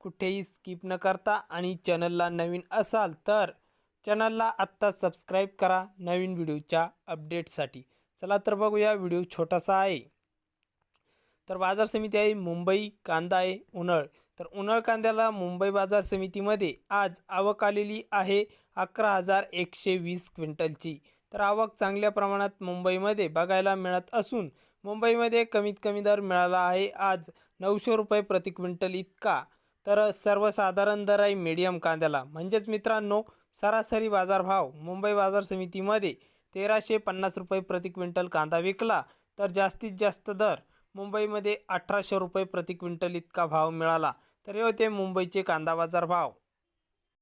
कुठेही स्किप न करता आणि चॅनलला नवीन असाल तर चॅनलला आत्ता सबस्क्राईब करा नवीन व्हिडिओच्या अपडेटसाठी. चला तर बघूया व्हिडिओ छोटासा आहे. तर बाजार समिती आहे मुंबई कांदा आहे उन्हाळ. तर उन्हाळ कांद्याला मुंबई बाजार समितीमध्ये आज आवक आलेली आहे अकरा हजार एकशे वीस क्विंटलची. तर आवक चांगल्या प्रमाणात मुंबईमध्ये बघायला मिळत असून मुंबईमध्ये कमीत कमी दर मिळाला आहे. आज नऊशे रुपये प्रति क्विंटल इतका. तर सर्वसाधारण दर आहे मीडियम कांद्याला. म्हणजेच मित्रांनो सरासरी बाजारभाव मुंबई बाजार समितीमध्ये तेराशे पन्नास रुपये प्रति क्विंटल कांदा विकला तर जास्तीत जास्त दर मुंबईमध्ये अठराशे रुपये प्रति क्विंटल इतका भाव मिळाला. तर हे होते मुंबईचे कांदा बाजार भाव